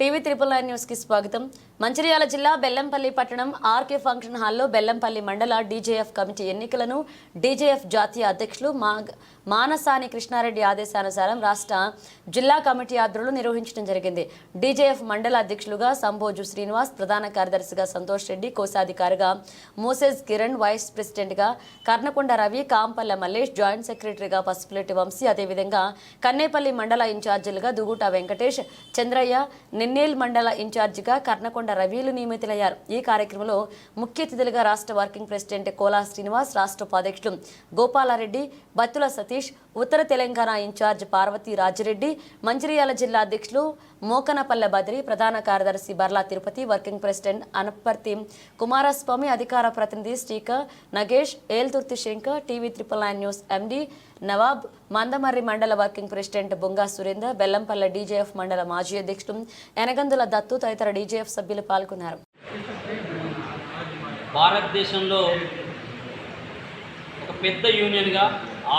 TV triple nine న్యూస్కి స్వాగతం. మంచిర్యాల జిల్లా బెల్లంపల్లి పట్టణం ఆర్కే ఫంక్షన్ హాల్లో బెల్లంపల్లి మండల డీజేఎఫ్ కమిటీ ఎన్నికలను డీజేఎఫ్ జాతీయ అధ్యక్షులు మానసాని కృష్ణారెడ్డి ఆదేశానుసారం రాష్ట్ర జిల్లా కమిటీ ఆధ్వర్యంలో నిర్వహించడం జరిగింది. డీజేఎఫ్ మండల అధ్యక్షులుగా సంభోజు శ్రీనివాస్ ప్రధాన కార్యదర్శిగా సంతోష్ రెడ్డి కోశాధికారిగా మోసెస్ కిరణ్ వైస్ ప్రెసిడెంట్గా కర్ణకొండ రవి కాంపల్ల మల్లేష్ జాయింట్ సెక్రటరీగా పసుపులెట్టి వంశీ అదేవిధంగా కన్నేపల్లి మండల ఇన్ఛార్జీలుగా దుగుట వెంకటేష్ చంద్రయ్య వెన్నేల్ మండల ఇన్ఛార్జిగా కర్నకొండ రవిలు నియమితులయ్యారు. ఈ కార్యక్రమంలో ముఖ్య అతిథులుగా రాష్ట్ర వర్కింగ్ ప్రెసిడెంట్ కోలా శ్రీనివాస్ రాష్ట్ర ఉపాధ్యక్షుడు గోపాలారెడ్డి బత్తుల సతీష్ ఉత్తర తెలంగాణ ఇన్ఛార్జ్ పార్వతి రాజిరెడ్డి మంచిర్యాల జిల్లా అధ్యక్షులు మోకనపల్లె బద్రి ప్రధాన కార్యదర్శి బర్లా తిరుపతి వర్కింగ్ ప్రెసిడెంట్ అనపర్తి కుమారస్వామి అధికార ప్రతినిధి speaker Nagesh Elthurthi Shankar TV triple nine news MD Nawab Mandamarri మండల working president Bonga Surender Bellampalle DJF మండల మాజీ అధ్యక్షుడు ఎనగందుల దత్తు తదితర డీజేఎఫ్ సభ్యులు పాల్గొన్నారు. భారతదేశంలో ఒక పెద్ద యూనియన్గా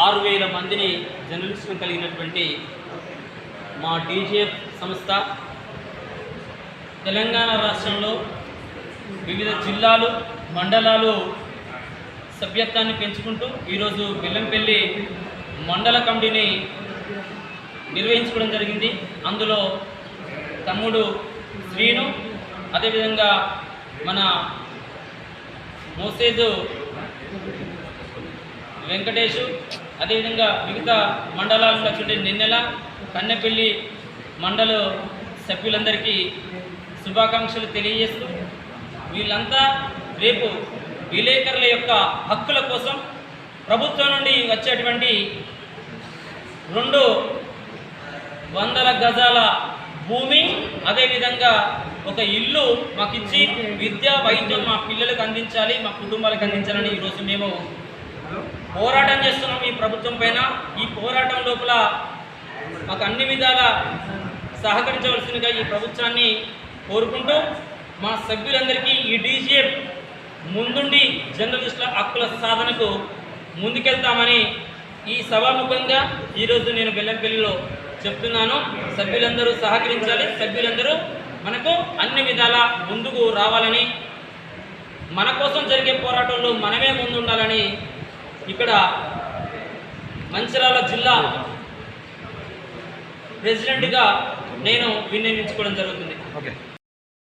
ఆరు వేల మందిని జర్నలిస్టులు కలిగినటువంటి మా డీజేఎఫ్ సంస్థ తెలంగాణ రాష్ట్రంలో వివిధ జిల్లాలు మండలాలు సభ్యత్వాన్ని పెంచుకుంటూ ఈరోజు బెల్లంపల్లి మండల కమిటీని నిర్వహించుకోవడం జరిగింది. అందులో తమ్ముడు శ్రీను అదేవిధంగా మన మోసేదు వెంకటేషు అదేవిధంగా మిగతా మండలాలు వచ్చే నిన్నెల కన్నెపల్లి మండల సభ్యులందరికీ శుభాకాంక్షలు తెలియజేస్తూ వీళ్ళంతా రేపు విలేకరుల యొక్క హక్కుల కోసం ప్రభుత్వం నుండి వచ్చేటువంటి రెండు వందల గజాల భూమి అదేవిధంగా ఒక ఇల్లు మాకు ఇచ్చి విద్య వైద్యం మా పిల్లలకు అందించాలి మా కుటుంబాలకు అందించాలని ఈరోజు మేము పోరాటం చేస్తున్నాం ఈ ప్రభుత్వం పైన. ఈ పోరాటం లోపల మాకు అన్ని విధాల సహకరించవలసిందిగా ఈ ప్రభుత్వాన్ని కోరుకుంటూ మా సభ్యులందరికీ ఈ డీజే ముందుండి జర్నలిస్టుల హక్కుల సాధనకు ముందుకెళ్తామని ఈ సభాముఖంగా ఈరోజు నేను బెల్లంపల్లిలో చెప్తున్నాను. సభ్యులందరూ సహకరించాలి. సభ్యులందరూ మనకు అన్ని విధాల ముందుకు రావాలని మన కోసం జరిగే పోరాటంలో మనమే ముందుండాలని ఇక్కడ మంచిరాల జిల్లా ప్రెసిడెంట్గా నేను వినియోగించుకోవడం జరుగుతుంది. ఓకే